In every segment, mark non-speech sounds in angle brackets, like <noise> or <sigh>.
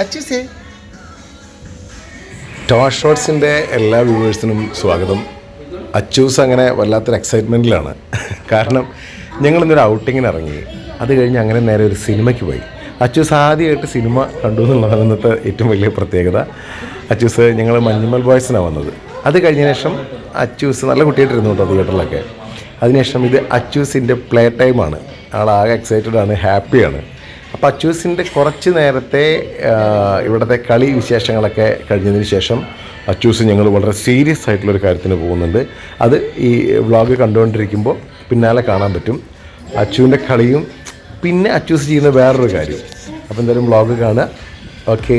അച്ചൂസേ Tosh ഷോട്ട്സിന്റെ എല്ലാ വ്യൂവേഴ്സിനും സ്വാഗതം. അച്ചൂസ് അങ്ങനെ വല്ലാത്തൊരു എക്സൈറ്റ്മെന്റിലാണ് കാരണം ഞങ്ങളിന്നൊരു ഔട്ടിങ്ങിന് ഇറങ്ങി. അത് കഴിഞ്ഞ് അങ്ങനെ നേരെ ഒരു സിനിമയ്ക്ക് പോയി. അച്ചൂസ് ആദ്യമായിട്ട് സിനിമ കണ്ടു എന്നുള്ളതാണ് ഇന്നത്തെ ഏറ്റവും വലിയ പ്രത്യേകത. അച്ചൂസ് ഞങ്ങൾ മഞ്ഞുമൽ ബോയ്സിനാണ് വന്നത്. അത് കഴിഞ്ഞ ശേഷം അച്ചൂസ് നല്ല കുട്ടിയായിട്ടിരുന്നു കേട്ടോ തിയേറ്ററിലൊക്കെ. അതിനുശേഷം ഇത് അച്ചൂസിന്റെ പ്ലേ ടൈമാണ് ആളാകെ എക്സൈറ്റഡ് ആണ് ഹാപ്പിയാണ് അപ്പോൾ അച്ചൂസിന്റെ കുറച്ച് നേരത്തെ ഇവിടുത്തെ കളി വിശേഷങ്ങളൊക്കെ കഴിഞ്ഞതിന് ശേഷം പച്ചൂസ് ഞങ്ങൾ വളരെ സീരിയസ് ആയിട്ടുള്ളൊരു കാര്യത്തിന് പോകുന്നുണ്ട്. അത് ഈ വ്ളോഗ് കണ്ടുകൊണ്ടിരിക്കുമ്പോൾ പിന്നാലെ കാണാൻ പറ്റും. അച്ചുവിന്റെ കളിയും പിന്നെ അച്ചൂസ് ചെയ്യുന്ന വേറൊരു കാര്യം. അപ്പോൾ എന്തായാലും വ്ളോഗ് കാണുക. ഓക്കേ.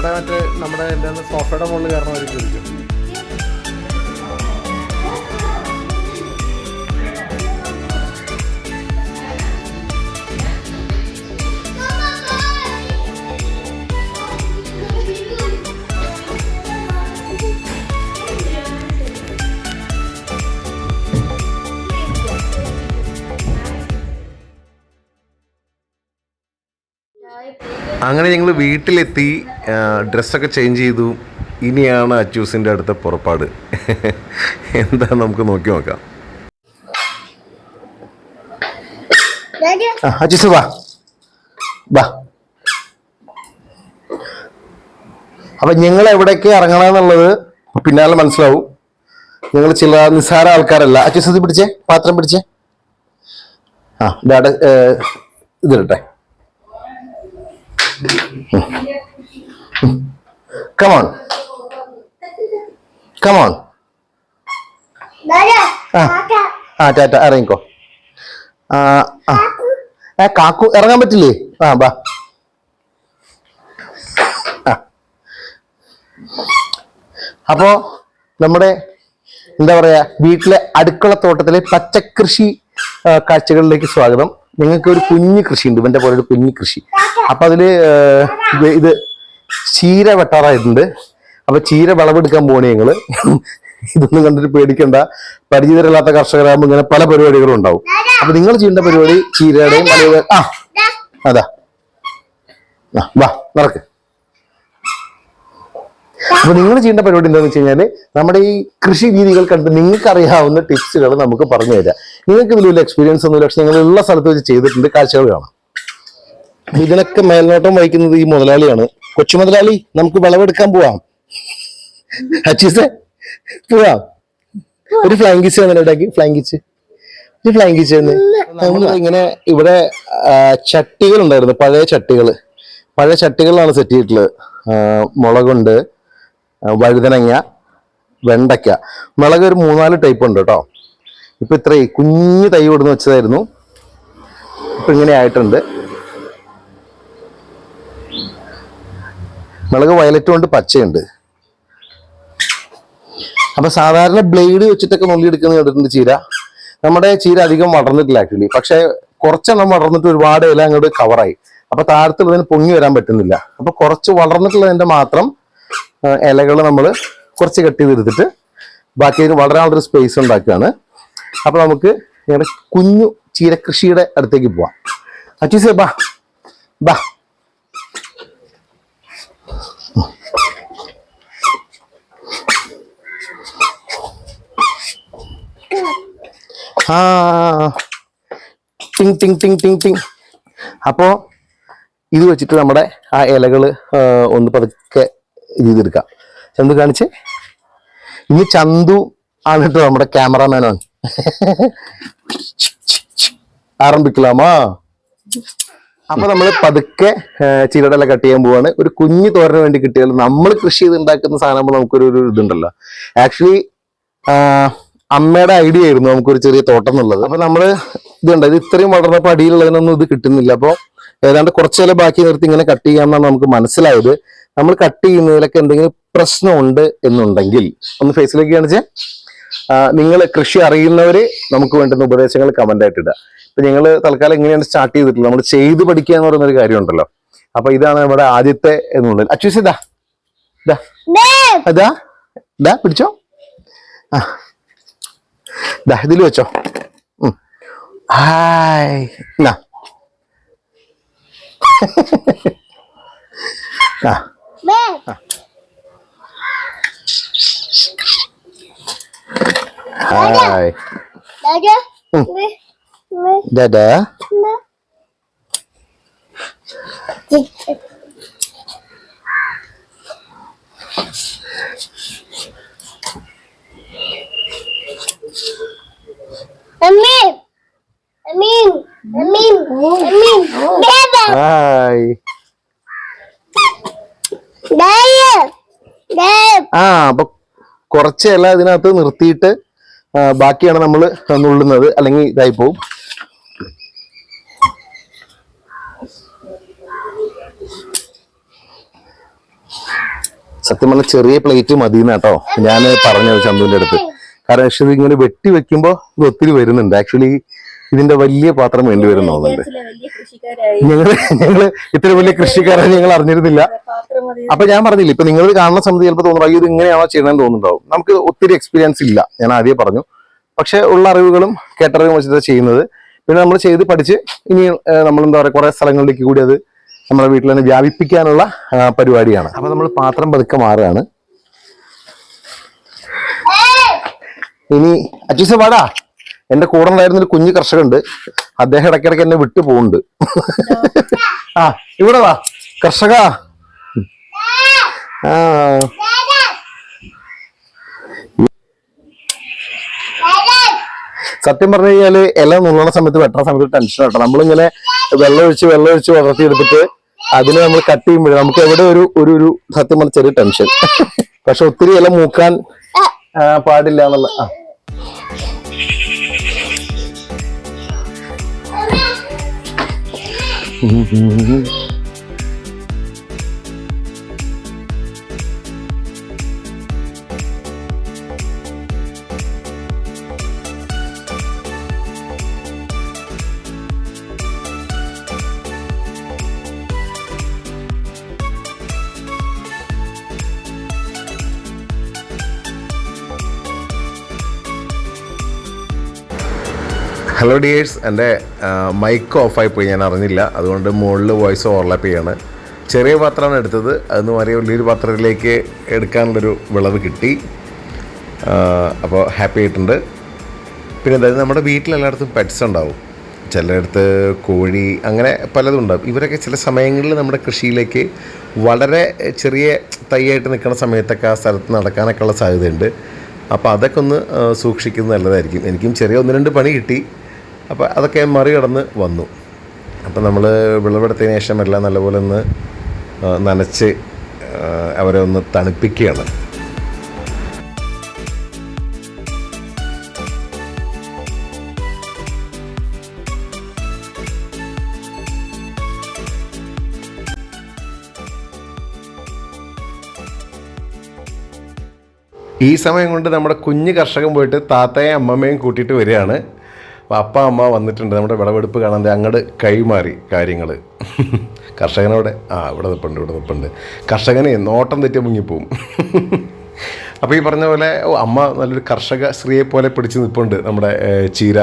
അവിടെ മറ്റേ നമ്മുടെ എന്താണ് സോഫയുടെ മുകളിൽ ഒരു ഇരിക്കും അങ്ങനെ ഞങ്ങൾ വീട്ടിലെത്തി ഡ്രസ്സൊക്കെ ചേഞ്ച് ചെയ്തു. ഇനിയാണ് അച്ചൂസിന്റെ അടുത്ത പുറപ്പാട്. എന്താ നമുക്ക് നോക്കി നോക്കാം. അച്ചൂസ് വാ. അപ്പം ഞങ്ങൾ എവിടേക്ക് ഇറങ്ങണമെന്നുള്ളത് പിന്നാലെ മനസ്സിലാവും. ഞങ്ങൾ ചില നിസ്സാര ആൾക്കാരല്ല. അച്ചൂസ് പിടിച്ചേ? പാത്രം പിടിച്ചേ? ആ ഡാഡ ഇതിരട്ടെ Come on. Come on. ആ ടാറ്റ ഇറങ്ങിക്കോ ആ ആ കാക്കു ഇറങ്ങാൻ പറ്റില്ലേ? ആ ബാ. അപ്പോ നമ്മുടെ എന്താ പറയാ വീട്ടിലെ അടുക്കളത്തോട്ടത്തിലെ പച്ചക്കൃഷി കാഴ്ചകളിലേക്ക് സ്വാഗതം. നിങ്ങൾക്ക് ഒരു കുഞ്ഞു കൃഷി ഉണ്ട് ഇവന്റെ പോലെ ഒരു കുഞ്ഞു കൃഷി. അപ്പൊ അതിൽ ഇത് ചീര വെട്ടാറായിട്ടുണ്ട്. അപ്പൊ ചീര വിളവെടുക്കാൻ പോണേ ഞങ്ങൾ. ഇതൊന്നും കണ്ടിട്ട് പേടിക്കണ്ട. പരിചിതരല്ലാത്ത കർഷകരാകുമ്പോൾ ഇങ്ങനെ പല പരിപാടികളും ഉണ്ടാവും. അപ്പൊ നിങ്ങൾ ചെയ്യേണ്ട പരിപാടി ചീരയുടെയും ആ അതാ. വാ നടക്ക് അപ്പൊ നിങ്ങൾ ചെയ്യേണ്ട പരിപാടി എന്താണെന്ന് വെച്ച് കഴിഞ്ഞാൽ നമ്മുടെ ഈ കൃഷി രീതികൾ കണ്ട് നിങ്ങൾക്ക് അറിയാവുന്ന ടിപ്സുകൾ നമുക്ക് പറഞ്ഞു തരാം. നിങ്ങൾക്ക് ഇതിൽ വലിയ എക്സ്പീരിയൻസ് ഒന്നുമില്ല പക്ഷെ നിങ്ങൾ ഉള്ള സ്ഥലത്ത് വെച്ച് ചെയ്തിട്ടുണ്ട്. കാഴ്ചകൾ കാണാം. ഇതിനൊക്കെ മേൽനോട്ടം വഹിക്കുന്നത് ഈ മുതലാളിയാണ്. കൊച്ചു മുതലാളി നമുക്ക് വിളവെടുക്കാൻ പോവാം. അച്ചീസേ പോവാം. ഒരു ഫ്ലാങ്കിച്ച് കിച്ച് ഫ്ലാങ്കിച്ച് ഫ്ലൈങ് കിച്ച് ഒരു ഫ്ലാങ്കിച്ച് ഇങ്ങനെ ഇവിടെ ചട്ടികൾ ഉണ്ടായിരുന്നു പഴയ ചട്ടികൾ പഴയ ചട്ടികളിലാണ് സെറ്റ് ചെയ്തിട്ടുള്ളത്. മുളകുണ്ട് വഴുതനങ്ങ വെണ്ടയ്ക്ക. മുളക് ഒരു മൂന്നാൽ ടൈപ്പ് ഉണ്ട് കേട്ടോ ഇപ്പം ഇത്രയും കുഞ്ഞു തൈ കൊടുന്ന് വെച്ചതായിരുന്നു. ഇപ്പം ഇങ്ങനെ ആയിട്ടുണ്ട്. മുളക് വയലറ്റും ഉണ്ട് പച്ചയുണ്ട്. അപ്പൊ സാധാരണ ബ്ലേഡ് വെച്ചിട്ടൊക്കെ നുള്ളിയെടുക്കുന്ന കണ്ടിട്ടുണ്ട് ചീര. നമ്മുടെ ചീര അധികം വളർന്നിട്ടില്ല ആക്ച്വലി പക്ഷെ കുറച്ചെണ്ണം വളർന്നിട്ട് ഒരുപാട് ഇല അങ്ങോട്ട് കവറായി അപ്പൊ താഴത്തുള്ളതിന് പൊങ്ങി വരാൻ പറ്റുന്നില്ല. അപ്പൊ കുറച്ച് വളർന്നിട്ടുള്ളതിന്റെ മാത്രം ഇലകൾ നമ്മൾ കുറച്ച് കട്ട് ചെയ്തെടുത്തിട്ട് ബാക്കി അതിന് വളരെ നല്ലൊരു സ്പേസ് ഉണ്ടാക്കുകയാണ്. അപ്പോൾ നമുക്ക് ഞങ്ങളുടെ കുഞ്ഞു ചീരകൃഷിയുടെ അടുത്തേക്ക് പോവാം. അച്ചൂസേ ബാ. ബാ. ആ ടിങ് ടിങ് ടിങ് ടിങ് ടിങ് അപ്പോൾ ഇത് വെച്ചിട്ട് നമ്മുടെ ആ ഇലകൾ ഒന്ന് പതുക്കെ ചെയ്തെടുക്കാം ചന്തു കാണിച്ച്. ഇനി ചന്തു ആണ് കേട്ടോ നമ്മുടെ ക്യാമറാമാനാണ് ആരംഭിക്കലാമാ? അപ്പൊ നമ്മൾ പതുക്കെ ചിരടല കട്ട് ചെയ്യാൻ പോവാണ്. ഒരു കുഞ്ഞു തോരന് വേണ്ടി കിട്ടിയാലും നമ്മൾ കൃഷി ചെയ്ത് ഉണ്ടാക്കുന്ന സാധനം നമുക്കൊരു ഒരു ഇതുണ്ടല്ലോ. ആക്ച്വലി അമ്മയുടെ ഐഡിയ ആയിരുന്നു നമുക്കൊരു ചെറിയ തോട്ടം എന്നുള്ളത്. അപ്പൊ നമ്മൾ ഇതുണ്ട്. ഇത് ഇത്രയും വളർന്നപ്പോൾ അടിയിലുള്ളതിനൊന്നും ഇത് കിട്ടുന്നില്ല. അപ്പോൾ ഏതാണ്ട് കുറച്ചേലെ ബാക്കി നിർത്തി ഇങ്ങനെ കട്ട് ചെയ്യാമെന്നാണ് നമുക്ക് മനസ്സിലായത്. നമ്മൾ കട്ട് ചെയ്യുന്നതിലൊക്കെ എന്തെങ്കിലും പ്രശ്നമുണ്ട് എന്നുണ്ടെങ്കിൽ ഒന്ന് ഫേസിലേക്ക് കാണിച്ചേ. നിങ്ങൾ കൃഷി അറിയുന്നവര് നമുക്ക് വേണ്ടുന്ന ഉപദേശങ്ങൾ കമന്റ് ആയിട്ട് ഇടുക. ഇപ്പൊ ഞങ്ങൾ തൽക്കാലം എങ്ങനെയാണ് സ്റ്റാർട്ട് ചെയ്തിട്ടുള്ളത്. നമ്മൾ ചെയ്ത് പഠിക്കുക എന്ന് പറയുന്ന ഒരു കാര്യമുണ്ടല്ലോ. അപ്പൊ ഇതാണ് നമ്മുടെ ആദ്യത്തെ എന്നുള്ളത്. അച്ഛാ അതാ ഇതാ പിടിച്ചോ. ആ ദാ ഇതിൽ വെച്ചോ. ഹായ്. ആ. Ah. Hai. Dadah. Hmm. Dadah. Amin. Amin. Amin. Amin. Oh. Bebas. Hai. ആ അപ്പൊ കുറച്ച് ഇല ഇതിനകത്ത് നിർത്തിയിട്ട് ബാക്കിയാണ് നമ്മൾ നുള്ളുന്നത്. അല്ലെങ്കിൽ ഇതായി പോവും. സത്യം പറഞ്ഞ ചെറിയ പ്ലേറ്റ് മതി കേട്ടോ ഞാൻ പറഞ്ഞത് ചന്തുവിന്റെ അടുത്ത്. കാരണം പക്ഷെ ഇത് ഇങ്ങനെ വെട്ടി വെക്കുമ്പോ ഇത് ഒത്തിരി വരുന്നുണ്ട്. ആക്ച്വലി ഇതിന്റെ വലിയ പാത്രം വേണ്ടി വരുന്നുണ്ട് ഞങ്ങൾ ഞങ്ങൾ ഇത്ര വലിയ കൃഷിക്കാരാണ് ഞങ്ങൾ അറിഞ്ഞിരുന്നില്ല. അപ്പൊ ഞാൻ പറഞ്ഞില്ല ഇപ്പൊ നിങ്ങൾ കാണുന്ന സമയത്ത് ചിലപ്പോൾ തോന്നുന്നു അയ്യോ ഇത് ഇങ്ങനെയാണോ ചെയ്യണമെന്ന് തോന്നുന്നുണ്ടാവും. നമുക്ക് ഒത്തിരി എക്സ്പീരിയൻസ് ഇല്ല ഞാൻ ആദ്യം പറഞ്ഞു. പക്ഷെ ഉള്ള അറിവുകളും കേട്ടറിവും വെച്ചിട്ട് ചെയ്യുന്നത്. പിന്നെ നമ്മൾ ചെയ്ത് പഠിച്ച് ഇനി നമ്മൾ എന്താ പറയുക കുറെ സ്ഥലങ്ങളിലേക്ക് കൂടി അത് നമ്മുടെ വീട്ടിൽ തന്നെ വ്യാപിപ്പിക്കാനുള്ള പരിപാടിയാണ്. അപ്പൊ നമ്മൾ പാത്രം പതുക്കെ മാറുകയാണ്. ഇനി അച്ഛൂസ വാടാ എന്റെ കൂടെ ഉണ്ടായിരുന്ന ഒരു കുഞ്ഞു കർഷകനുണ്ട്. അദ്ദേഹം ഇടയ്ക്കിടയ്ക്ക് എന്നെ വിട്ടു പോകുന്നുണ്ട്. ആ ഇവിടെ വാ. കർഷക. ആ. സത്യം പറഞ്ഞു കഴിഞ്ഞാൽ ഇല നുള്ളണ സമയത്ത് വെട്ടണ സമയത്ത് ടെൻഷൻ കേട്ടോ നമ്മളിങ്ങനെ വെള്ളം ഒഴിച്ച് വെള്ളം ഒഴിച്ച് വളർത്തിയെടുത്തിട്ട് അതിന് നമ്മൾ കട്ട് ചെയ്യുമ്പോഴേ നമുക്ക് എവിടെ ഒരു ഒരു ഒരു സത്യം പറഞ്ഞ ചെറിയ ടെൻഷൻ പക്ഷെ ഒത്തിരി ഇല മൂക്കാൻ പാടില്ല എന്നുള്ള ആ. Угу, угу, угу. ഹലോ ഡിയേഴ്സ് എന്റെ മൈക്ക് ഓഫായി പോയി. ഞാൻ അറിഞ്ഞില്ല. അതുകൊണ്ട് മുകളിൽ വോയിസ് ഓവർലാപ്പ് ചെയ്യാണ്. ചെറിയ പാത്രമാണ് എടുത്തത്. അതെന്ന് മാറി വലിയൊരു പാത്രത്തിലേക്ക് എടുക്കാനുള്ളൊരു വിളവ് കിട്ടി. അപ്പോൾ ഹാപ്പി ആയിട്ടുണ്ട്. പിന്നെ എന്തായാലും നമ്മുടെ വീട്ടിലെല്ലായിടത്തും പെറ്റ്സ് ഉണ്ടാവും. ചിലയിടത്ത് കോഴി അങ്ങനെ പലതും ഉണ്ടാവും. ഇവരൊക്കെ ചില സമയങ്ങളിൽ നമ്മുടെ കൃഷിയിലേക്ക് വളരെ ചെറിയ തൈയായിട്ട് നിൽക്കുന്ന സമയത്തൊക്കെ ആ സ്ഥലത്ത് നടക്കാനൊക്കെ ഉള്ള സാധ്യതയുണ്ട്. അപ്പോൾ അതൊക്കെ ഒന്ന് സൂക്ഷിക്കുന്നത് നല്ലതായിരിക്കും. എനിക്കും ചെറിയ ഒന്ന് രണ്ട് പണി കിട്ടി. അപ്പോൾ അതൊക്കെ മറികടന്ന് വന്നു. അപ്പോൾ നമ്മൾ വിളവെടുത്തതിന് ശേഷം എല്ലാം നല്ലപോലെ ഒന്ന് നനച്ച് അവരെ ഒന്ന് തണുപ്പിക്കുകയാണ്. ഈ സമയം കൊണ്ട് നമ്മുടെ കുഞ്ഞു കർഷകൻ പോയിട്ട് താത്തയും അമ്മമ്മയും കൂട്ടിയിട്ട് വരികയാണ്. അപ്പ അമ്മ വന്നിട്ടുണ്ട്. നമ്മുടെ വിളവെടുപ്പ് കാണാൻ അങ്ങോട്ട് കൈമാറി കാര്യങ്ങൾ കർഷകനോടെ ആ ഇവിടെ നിൽപ്പുണ്ട് ഇവിടെ നിൽപ്പുണ്ട് കർഷകനെ നോട്ടം തെറ്റി മുങ്ങിപ്പോവും. അപ്പോൾ ഈ പറഞ്ഞ പോലെ അമ്മ നല്ലൊരു കർഷക സ്ത്രീയെ പോലെ പിടിച്ച് നിൽപ്പുണ്ട് നമ്മുടെ ചീര.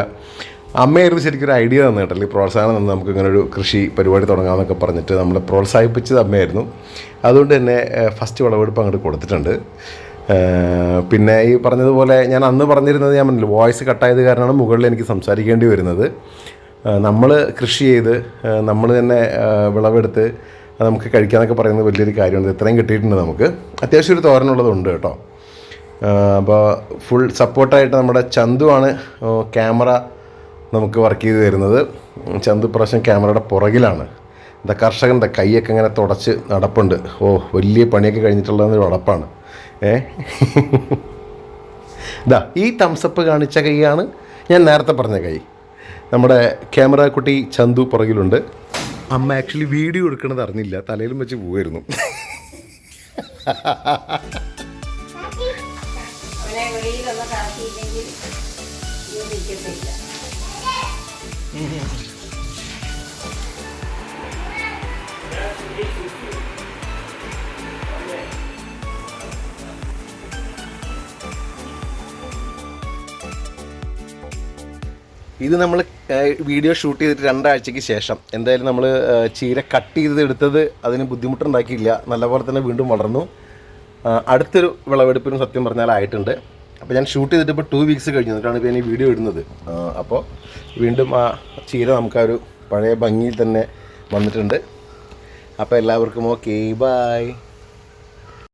അമ്മയായിരുന്നു ശരിക്കും ഒരു ഐഡിയ തന്നെ കേട്ടോ. അല്ലെങ്കിൽ പ്രോത്സാഹനം തന്നെ നമുക്ക് ഇങ്ങനെ ഒരു കൃഷി പരിപാടി തുടങ്ങാമെന്നൊക്കെ പറഞ്ഞിട്ട് നമ്മളെ പ്രോത്സാഹിപ്പിച്ചത് അമ്മയായിരുന്നു. അതുകൊണ്ട് തന്നെ ഫസ്റ്റ് വിളവെടുപ്പ് അങ്ങോട്ട് കൊടുത്തിട്ടുണ്ട്. പിന്നെ ഈ പറഞ്ഞതുപോലെ ഞാൻ അന്ന് പറഞ്ഞിരുന്നത് ഞാൻ പറഞ്ഞില്ല വോയിസ് കട്ടായത് കാരണമാണ് മുകളിൽ എനിക്ക് സംസാരിക്കേണ്ടി വരുന്നത്. നമ്മൾ കൃഷി ചെയ്ത് നമ്മൾ തന്നെ വിളവെടുത്ത് നമുക്ക് കഴിക്കാന്നൊക്കെ പറയുന്നത് വലിയൊരു കാര്യമാണ്. ഇത്രയും കിട്ടിയിട്ടുണ്ട് നമുക്ക്. അത്യാവശ്യം ഒരു തോരനുള്ളതുണ്ട് കേട്ടോ. അപ്പോൾ ഫുൾ സപ്പോർട്ടായിട്ട് നമ്മുടെ ചന്തുവാണ് ക്യാമറ നമുക്ക് വർക്ക് ചെയ്ത് തരുന്നത്. ചന്തു പ്രാവശ്യം ക്യാമറയുടെ പുറകിലാണ്. എന്താ കർഷകന്റെ കൈയൊക്കെ ഇങ്ങനെ തുടച്ച് നടപ്പുണ്ട്. ഓ വലിയ പണിയൊക്കെ കഴിഞ്ഞിട്ടുള്ളതെന്നൊരു നടപ്പാണ് ഏ? <laughs> ഇതാ ഈ തംസപ്പ് കാണിച്ച കൈയാണ് ഞാൻ നേരത്തെ പറഞ്ഞ കൈ. നമ്മുടെ ക്യാമറ കുട്ടി ചന്തു പുറകിലുണ്ട്. അമ്മ ആക്ച്വലി വീഡിയോ എടുക്കണത് അറിഞ്ഞില്ല. തലയിലും വെച്ച് പോവായിരുന്നു. അവനെ <laughs> ഇത് നമ്മൾ വീഡിയോ ഷൂട്ട് ചെയ്തിട്ട് രണ്ടാഴ്ചയ്ക്ക് ശേഷം. എന്തായാലും നമ്മൾ ചീര കട്ട് ചെയ്ത് എടുത്തത് അതിന് ബുദ്ധിമുട്ടുണ്ടാക്കിയില്ല നല്ലപോലെ തന്നെ വീണ്ടും വളർന്നു. അടുത്തൊരു വിളവെടുപ്പിനും സത്യം പറഞ്ഞാൽ ആയിട്ടുണ്ട്. അപ്പോൾ ഞാൻ ഷൂട്ട് ചെയ്തിട്ട് ഇപ്പോൾ ടു വീക്സ് കഴിഞ്ഞു. എന്നിട്ടാണ് ഇപ്പോൾ ഞാൻ ഈ വീഡിയോ ഇടുന്നത്. അപ്പോൾ വീണ്ടും ആ ചീര നമുക്ക് ആ ഒരു പഴയ ഭംഗിയിൽ തന്നെ വന്നിട്ടുണ്ട്. അപ്പോൾ എല്ലാവർക്കും ഓക്കെ ബായ്